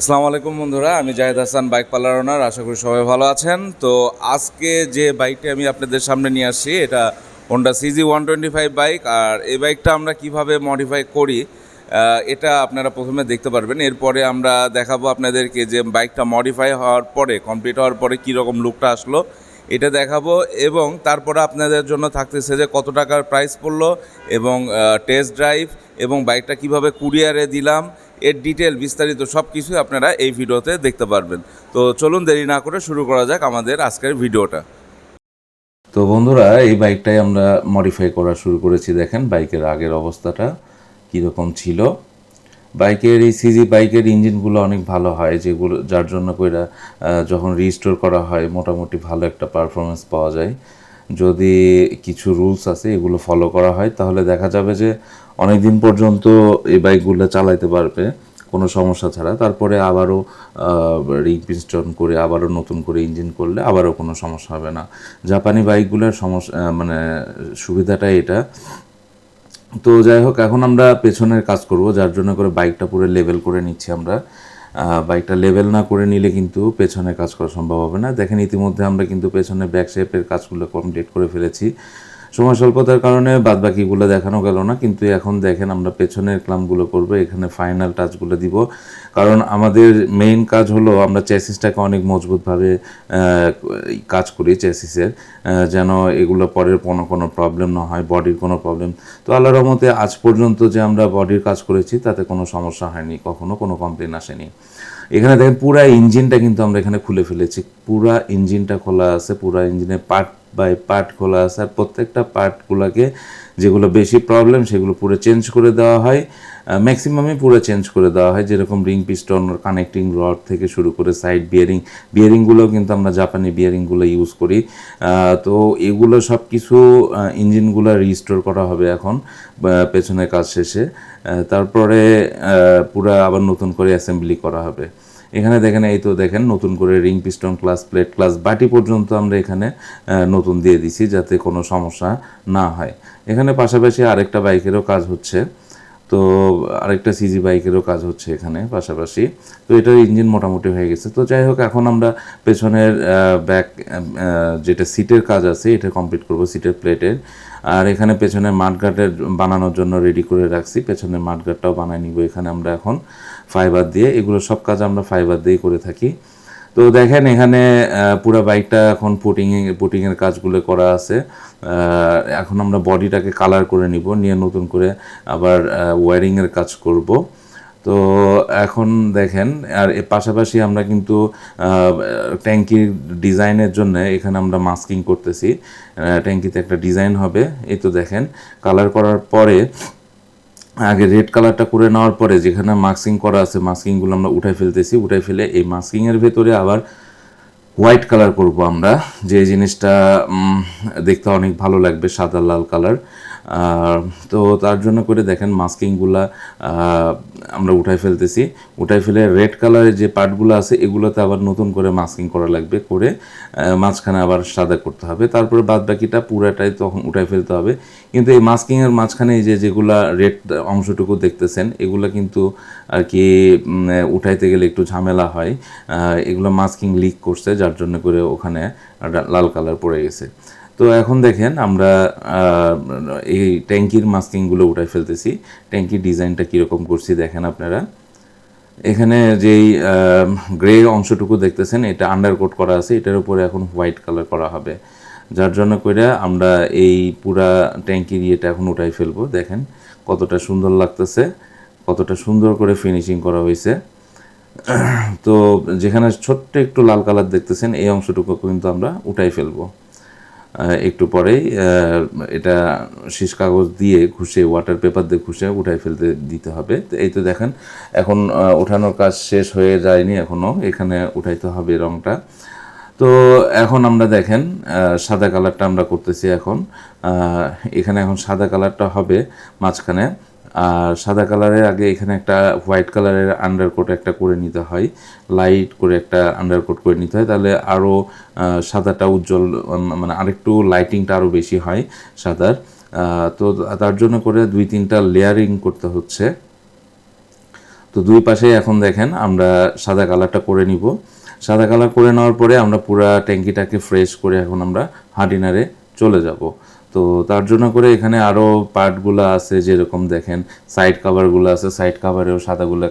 আসসালামু আলাইকুম বন্ধুরা, আমি Jahed Hasan, bike parlour owner, আশা করি সবাই ভালো আছেন। তো আজকে যে বাইকটি আমি আপনাদের সামনে নিয়ে আসছি, এটা Honda CG one twenty five bike, আর এই বাইকটা আমরা কীভাবে মডিফাই করি এটা আপনারা প্রথমে দেখতে পারবেন। এরপরে আমরা দেখাবো আপনাদেরকে যে বাইকটা মডিফাই হওয়ার পরে কমপ্লিট হওয়ার পরে কীরকম লুকটা আসলো, এটা দেখাবো। এবং তারপরে আপনাদের জন্য থাকতেছে যে কত টাকার প্রাইস পড়ল, এবং টেস্ট ড্রাইভ এবং বাইকটা কীভাবে কুরিয়ারে দিলাম এর ডিটেল বিস্তারিত সব কিছুই আপনারা এই ভিডিওতে দেখতে পারবেন। তো চলুন দেরি না করে শুরু করা যাক আমাদের আজকের ভিডিওটা। তো বন্ধুরা, এই বাইকটাই আমরা মডিফাই করা শুরু করেছি, দেখেন বাইকের আগের অবস্থাটা কীরকম ছিল। বাইকের এই সিজি বাইকের ইঞ্জিনগুলো অনেক ভালো হয়, যেগুলো, যার জন্য কইরা যখন রিস্টোর করা হয়, মোটামুটি ভালো একটা পারফরমেন্স পাওয়া যায়। যদি কিছু রুলস আছে, এগুলো ফলো করা হয়, তাহলে দেখা যাবে যে অনেক দিন পর্যন্ত এই বাইকগুলো চালাইতে পারবে, কোনো সমস্যা ছাড়া। তারপরে আবারও রিং পিস্টন করে আবারও নতুন করে ইঞ্জিন করলে আবারও কোনো সমস্যা হবে না। জাপানি বাইকগুলোর সমস্যা মানে সুবিধাটাই এটা। তো যাই হোক, এখন আমরা পেছনের কাজ করব, যার জন্য করে বাইকটা পুরো লেভেল করে নিচ্ছি আমরা। বাইকটা লেভেল না করে নিলে কিন্তু পেছনে কাজ করা সম্ভব হবে না। দেখেন ইতিমধ্যে আমরা কিন্তু পেছনে ব্যাক শেপের কাজগুলো কমপ্লিট করে ফেলেছি। সময় স্বল্পতার কারণে বাদ বাকিগুলো দেখানো গেল না, কিন্তু এখন দেখেন আমরা পেছনের ক্লামগুলো করব, এখানে ফাইনাল টাচগুলো দিব। কারণ আমাদের মেইন কাজ হলো আমরা চেসিসটাকে অনেক মজবুতভাবে কাজ করি চেসিসের যেন এগুলো পরের কোনো কোনো প্রবলেম না হয় বডির কোনো প্রবলেম তো আল্লাহর রহমতে আজ পর্যন্ত যে আমরা বডির কাজ করেছি, তাতে কোনো সমস্যা হয়নি, কখনো কোনো কমপ্লেন আসেনি। এখানে দেখেন পুরা ইঞ্জিনটা কিন্তু আমরা এখানে খুলে ফেলেছি। পুরা ইঞ্জিনটা খোলা আছে, পুরা ইঞ্জিনের পার্ট বাই পার্ট খোলা আছে। আর প্রত্যেকটা পার্টগুলোকে যেগুলো বেশি প্রবলেম, সেগুলো পুরো চেঞ্জ করে দেওয়া হয়। ম্যাক্সিমামই পুরো চেঞ্জ করে দেওয়া হয়। যেরকম রিং পিস্টন কানেক্টিং রড থেকে শুরু করে সাইড বিয়ারিং, বিয়ারিংগুলোও কিন্তু আমরা জাপানি বিয়ারিংগুলো ইউজ করি। তো এগুলো সব কিছু ইঞ্জিনগুলো রিস্টোর করা হবে এখন, বা পেছনের কাজ শেষে। তারপরে পুরা আবার নতুন করে অ্যাসেম্বলি করা হবে। এখানে দেখেন, এই তো দেখেন, নতুন করে ring piston, clutch plate, clutch বাটি পর্যন্ত আমরা এখানে নতুন দিয়ে দিছি যাতে কোনো সমস্যা না হয়। এখানে পাশাপাশি আরেকটা বাইকেরও কাজ হচ্ছে। তো আরেকটা সিজি বাইকেরও কাজ হচ্ছে এখানে পাশাপাশি। তো এটার ইঞ্জিন মোটামুটি হয়ে গেছে। তো যাই হোক, এখন আমরা পেছনের ব্যাক যেটা সিটের কাজ আছে, এটা কমপ্লিট করব সিটের প্লেটের আর এখানে পেছনে মাঠঘাটের বানানোর জন্য রেডি করে রাখছি। পেছনের মাঠঘাটটাও বানাই নিব। এখানে আমরা এখন ফাইবার দিয়ে, এগুলো সব কাজ আমরা ফাইবার দিয়েই করে থাকি। তো দেখেন এখানে পুরো বাইকটা এখন পুটিং পুটিংয়ের কাজগুলো করা আছে। এখন আমরা বডিটাকে কালার করে নিব, নিয়ে নতুন করে আবার ওয়ারিংয়ের কাজ করব। তো এখন দেখেন, আর এর পাশাপাশি আমরা কিন্তু ট্যাঙ্কির ডিজাইনের জন্য এখানে আমরা মাস্কিং করতেছি। ট্যাঙ্কিতে একটা ডিজাইন হবে, এই তো দেখেন। কালার করার পরে, আগে রেড কালারটা করে নেওয়ার পরে যেখানে মাস্কিং করা আছে, মাস্কিংগুলো আমরা উঠাই ফেলতেছি। উঠাই ফেলে এই মাস্কিংয়ের ভেতরে আবার হোয়াইট কালার করব আমরা। যে জিনিসটা দেখতে অনেক ভালো লাগবে, সাদা লাল কালার। তো তার জন্য করে দেখেন মাস্কিংগুলা আমরা উঠাই ফেলতেছি। উঠাই ফেলে রেড কালারের যে পার্টগুলো আছে, এগুলোতে আবার নতুন করে মাস্কিং করা লাগবে, করে মাঝখানে আবার সাদা করতে হবে। তারপরে বাদ বাকিটা পুরাটাই তখন উঠাই ফেলতে হবে। কিন্তু এই মাস্কিংয়ের মাঝখানে যে যেগুলা রেড অংশটুকু দেখতেছেন, এগুলো কিন্তু আর কি উঠাইতে গেলে একটু ঝামেলা হয়। এগুলো মাস্কিং লিক করছে, যার জন্য করে ওখানে লাল কালার পড়ে গেছে। তো এখন দেখেন আমরা এই ট্যাঙ্কির মাস্কিংগুলো উঠাই ফেলতেছি। ট্যাঙ্কির ডিজাইনটা কীরকম করছি দেখেন আপনারা। এখানে যেই গ্রে অংশটুকু দেখতেছেন, এটা আন্ডারকোট করা আছে, এটার উপরে এখন হোয়াইট কালার করা হবে। যার জন্য করে আমরা এই পুরা ট্যাঙ্কির ইয়েটা এখন উঠাই ফেলব। দেখেন কতটা সুন্দর লাগতেছে, কতটা সুন্দর করে ফিনিশিং করা হয়েছে তো যেখানে ছোট্ট একটু লাল কালার দেখতেছেন, এই অংশটুকু কিন্তু আমরা উঠাই ফেলব। একটু পরেই এটা শীষ কাগজ দিয়ে ঘুষে ওয়াটার পেপার দিয়ে ঘুষে উঠাই ফেলতে দিতে হবে। তো এই তো দেখেন, এখন ওঠানোর কাজ শেষ হয়ে যায়নি এখনও এখানে উঠাইতে হবে রংটা। তো এখন আমরা দেখেন সাদা কালারটা আমরা করতেছি এখন। এখানে এখন সাদা কালারটা হবে মাঝখানে। আর সাদা কালারের আগে এখানে একটা হোয়াইট কালারের আন্ডারকোট একটা করে নিতে হয়। লাইট করে একটা আন্ডারকোট করে নিতে হয়। তাহলে আরও সাদাটা উজ্জ্বল মানে আরেকটু লাইটিংটা আরও বেশি হয় সাদার। তো তার জন্য করে দুই তিনটা লেয়ারিং করতে হচ্ছে। তো দুই পাশে এখন দেখেন আমরা সাদা কালারটা করে নিব। সাদা কালার করে নেওয়ার পরে আমরা পুরা ট্যাঙ্কিটাকে ফ্রেশ করে এখন আমরা হার্ডিনারে চলে যাব। তো তার জন্য করে এখানে আরও পার্টগুলো আছে যেরকম দেখেন সাইড কাভারগুলো আছে সাইড কাভারেও সাদাগুলো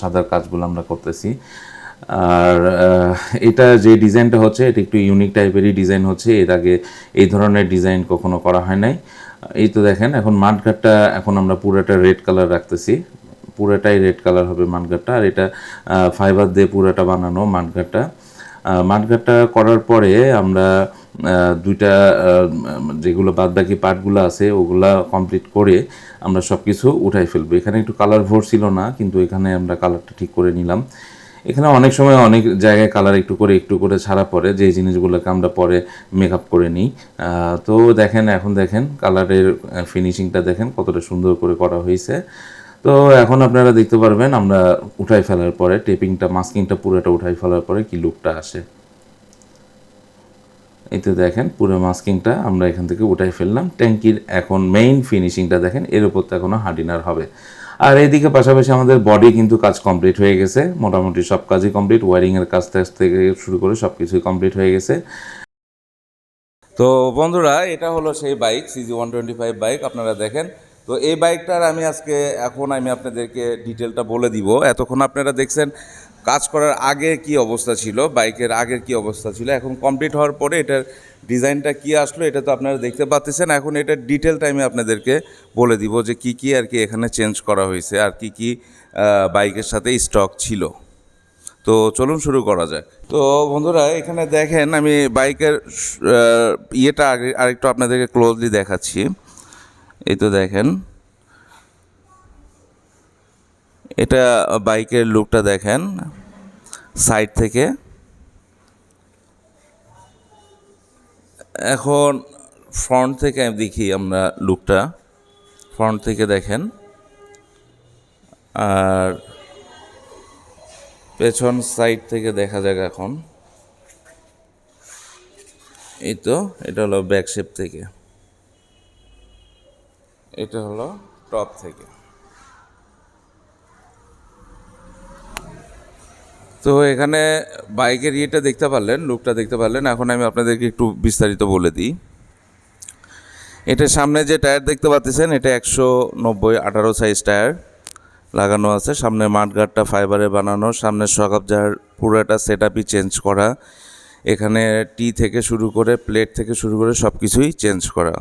সাদার কাজগুলো আমরা করতেছি। আর এটা যে ডিজাইনটা হচ্ছে, এটা একটু ইউনিক টাইপেরই ডিজাইন হচ্ছে। এর আগে এই ধরনের ডিজাইন কখনো করা হয় নাই। এই তো দেখেন, এখন মাঠঘাটটা এখন আমরা পুরোটা রেড কালার রাখতেছি। পুরোটাই রেড কালার হবে মাঠঘাটটা। আর এটা ফাইবার দিয়ে পুরোটা বানানো মাঠঘাটটা। মাঠঘাটটা করার পরে আমরা দুইটা যেগুলো বাদ বাকি পার্টগুলো আছে, ওগুলা কমপ্লিট করে আমরা সব কিছু উঠাই ফেলব। এখানে একটু কালার ভোর ছিল না, কিন্তু এখানে আমরা কালারটা ঠিক করে নিলাম। এখানে অনেক সময় অনেক জায়গায় কালার একটু করে একটু করে ছাড়া পড়ে যে জিনিসগুলোকে আমরা পরে মেকআপ করে নিই। তো দেখেন, এখন দেখেন কালারের ফিনিশিংটা দেখেন কতটা সুন্দর করে করা হয়েছে। তো এখন আপনারা দেখতে পারবেন, আমরা উঠাই ফেলার পরে, টেপিংটা, মাস্কিংটা পুরোটা উঠাই ফেলার পরে কি লুকটা আসে। এতে দেখেন, পুরো মাস্কিংটা আমরা এখান থেকে উঠাই ফেললাম। ট্যাঙ্কির এখন মেইন ফিনিশিংটা দেখেন, এর উপর তো এখনও হার্ডিনার হবে। আর এইদিকে পাশাপাশি আমাদের বডি কিন্তু কাজ কমপ্লিট হয়ে গেছে। মোটামুটি সব কাজই কমপ্লিট ওয়ারিংয়ের কাজ থেকে শুরু করে সব কিছুই কমপ্লিট হয়ে গেছে। তো বন্ধুরা, এটা হলো সেই bike CG one twenty five bike আপনারা দেখেন। তো এই বাইকটার আমি আজকে এখন আমি আপনাদেরকে ডিটেলটা বলে দিব। এতক্ষণ আপনারা দেখছেন কাজ করার আগে কি অবস্থা ছিল, বাইকের আগের কি অবস্থা ছিল, এখন কমপ্লিট হওয়ার পরে এটার ডিজাইনটা কি আসলো এটা তো আপনারা দেখতে পাচ্ছেন এখন এটার ডিটেলটা আমি আপনাদেরকে বলে দিব যে কি কি আর কি এখানে চেঞ্জ করা হয়েছে আর কি কি বাইকের সাথে স্টক ছিল। তো চলুন শুরু করা যাক। তো বন্ধুরা, এখানে দেখেন আমি বাইকের ইয়েটা আগে আরেকটু আপনাদেরকে ক্লোজলি দেখাচ্ছি। এই তো দেখেন। এটা বাইকের লুকটা দেখেন, সাইড থেকে। এখন ফ্রন্ট থেকে দেখি আমরা লুকটা। ফ্রন্ট থেকে দেখেন। আর পেছন সাইড থেকে দেখা যাক এখন। এই তো, এটা হলো ব্যাক শেপ থেকে। এটা হলো টপ থেকে। তো এখানে বাইকের ইয়েটা দেখতে পারলেন, লুকটা দেখতে পারলেন। এখন আমি আপনাদেরকে একটু বিস্তারিত বলে দিই। এটা সামনে যে টায়ার দেখতে পাচ্ছেন, এটা একশো নব্বই আঠারো সাইজ টায়ার লাগানো আছে। সামনে মাঠগার্ডটা ফাইবারে বানানো সামনের সকাবজার পুরোটা সেট আপই চেঞ্জ করা। এখানে টি থেকে শুরু করে প্লেট থেকে শুরু করে সব কিছুই চেঞ্জ করা।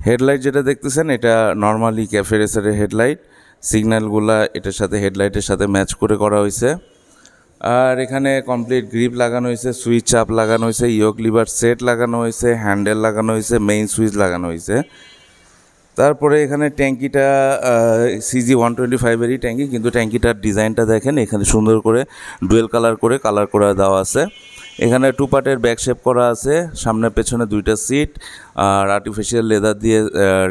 হেডলাইট যেটা দেখতেছেন, এটা নর্মালি ক্যাফে রেসারের হেডলাইট সিগন্যালগুলা এটার সাথে হেডলাইটের সাথে ম্যাচ করে করা হয়েছে আর এখানে কমপ্লিট গ্রিপ লাগানো হয়েছে সুইচ চাপ লাগানো হয়েছে ইয়োক লিভার সেট লাগানো হয়েছে হ্যান্ডেল লাগানো হয়েছে মেইন সুইচ লাগানো হয়েছে তারপরে এখানে ট্যাঙ্কিটা সিজি ওয়ান টোয়েন্টি ফাইভেরই ট্যাঙ্কি, কিন্তু ট্যাঙ্কিটার ডিজাইনটা দেখেন, এখানে সুন্দর করে ডুয়েল কালার করে কালার করে দেওয়া আছে। এখানে টু পার্টের ব্যাক শেপ করা আছে, সামনে পেছনে দুইটা সিট আর আর্টিফিশিয়াল লেদার দিয়ে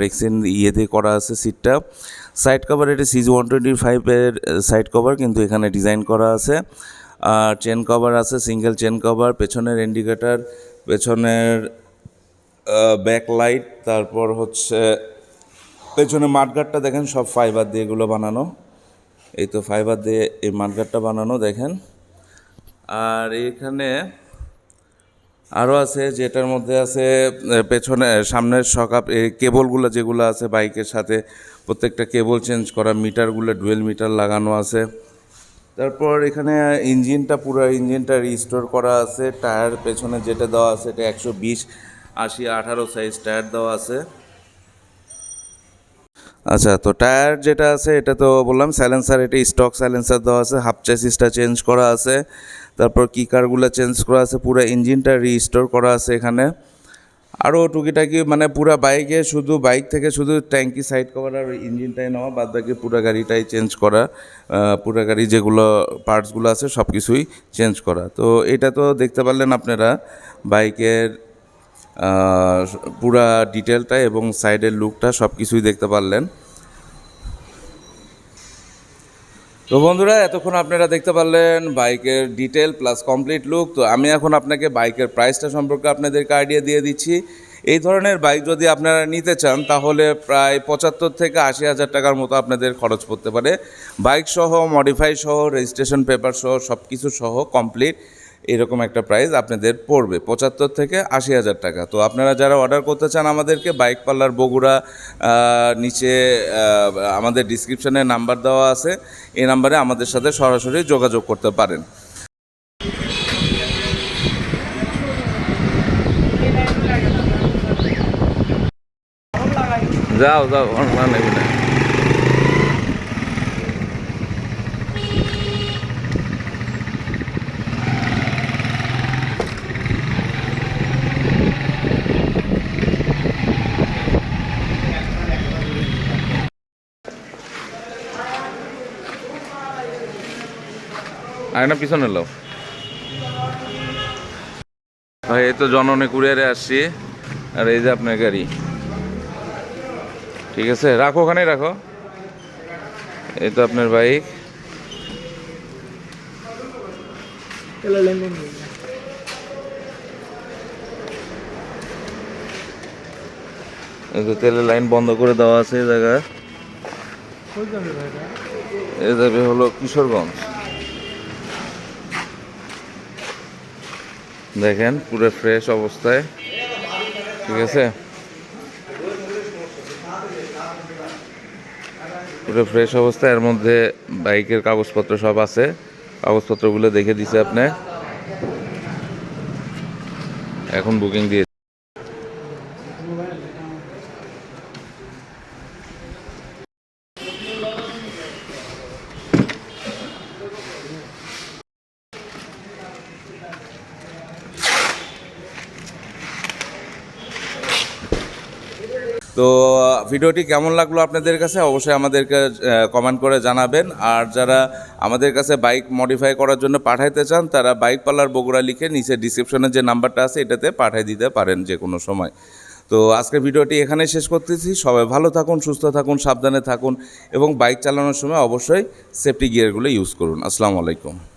রেক্সিন ইয়ে দিয়ে করা আছে সিটটা সাইড কভার এটা সিজি ওয়ান টোয়েন্টি ফাইভের সাইড কভার কিন্তু এখানে ডিজাইন করা আছে। আর চেন কভার আছে সিঙ্গেল চেন কভার পেছনের ইন্ডিকেটার পেছনের ব্যাক লাইট তারপর হচ্ছে, পেছনে মাঠঘাটটা দেখেন, সব ফাইবার দিয়ে এগুলো বানানো। এই তো ফাইবার দিয়ে এই মাঠঘাটটা বানানো, দেখেন। আর এখানে আরও আছে, যেটার মধ্যে আছে পেছনে, সামনের সকাপ কেবলগুলো যেগুলো আছে বাইকের সাথে, প্রত্যেকটা কেবল চেঞ্জ করা, মিটারগুলো, ডুয়েল মিটার লাগানো আছে। তারপর এখানে ইঞ্জিনটা, পুরো ইঞ্জিনটা রিস্টোর করা আছে। টায়ার পেছনে যেটা দেওয়া আছে, এটা একশো বিশ আশি আঠারো সাইজ টায়ার দেওয়া আছে। আচ্ছা তো টায়ার যেটা আছে, এটা তো বললাম স্যালেন্সার এটা স্টক স্যালেন্সার দেওয়া আছে হাফ চ্যাসিসটা চেঞ্জ করা আছে, তারপর কিকারগুলো চেঞ্জ করা আছে, পুরো ইঞ্জিনটা রিস্টোর করা আছে এখানে। আরও টুকিটাকি মানে পুরো বাইকে শুধু বাইক থেকে শুধু ট্যাঙ্কি সাইড কভার আর ইঞ্জিনটাই নেওয়া, বাদ বাকি পুরো গাড়িটাই চেঞ্জ করা পুরো গাড়ি যেগুলো পার্টসগুলো আছে সব কিছুই চেঞ্জ করা। তো এটা তো দেখতে পারলেন আপনারা বাইকের পুরা ডিটেলটা এবং সাইডের লুকটা সব কিছুই দেখতে পারলেন। তো বন্ধুরা, এতক্ষণ আপনারা দেখতে পারলেন বাইকের ডিটেল প্লাস কমপ্লিট লুক তো আমি এখন আপনাকে বাইকের প্রাইসটা সম্পর্কে আপনাদেরকে আইডিয়া দিয়ে দিচ্ছি। এই ধরনের বাইক যদি আপনারা নিতে চান, তাহলে প্রায় পঁচাত্তর থেকে আশি হাজার টাকার মতো আপনাদের খরচ পড়তে পারে। বাইক সহ মডিফাই সহ রেজিস্ট্রেশন পেপার সহ সব কিছু সহ কমপ্লিট এরকম একটা প্রাইস আপনাদের পড়বে, পঁচাত্তর থেকে আশি হাজার টাকা। তো আপনারা যারা অর্ডার করতে চান আমাদেরকে বাইক পার্লার বগুড়া নিচে আমাদের ডিসক্রিপশনে নাম্বার দেওয়া আছে, এই নাম্বারে আমাদের সাথে সরাসরি যোগাযোগ করতে পারেন। যাও যাও না আয়না পিছনে লো ভাই, এই তো জননে কুরিয়ারে আসছি। আর এই যে আপনার গাড়ি। ঠিক আছে, রাখো ওখানে রাখো। এই তো আপনার বাইক। তেলের লাইন বন্ধ করে দেওয়া আছে এই জায়গায়। এই যাবে হলো কিশোরগঞ্জ। দেখেন, পুরো ফ্রেশ অবস্থায়। ঠিক আছে? পুরো ফ্রেশ অবস্থায়, এর মধ্যে বাইকের কাগজপত্র সব আছে। কাগজপত্রগুলো দেখে দিছে আপনি। এখন বুকিং দিয়ে তো ভিডিওটি কেমন লাগল আপনাদের কাছে? অবশ্যই আমাদেরকে কমেন্ট করে জানাবেন। আর যারা আমাদের কাছে বাইক মডিফাই করার জন্য পাঠাইতে চান, তারা বাইক পার্লার বগুড়া লিখে নিচে ডিসক্রিপশনে যে নাম্বারটা আছে, এটাতে পাঠিয়ে দিতে পারেন যে কোনো সময়। তো, আজকের ভিডিওটি এখানে শেষ করতেছি। সবাই ভালো থাকুন, সুস্থ থাকুন, সাবধানে থাকুন এবং বাইক চালানোর সময় অবশ্যই সেফটি গিয়ারগুলো ইউজ করুন। আসসালামু আলাইকুম।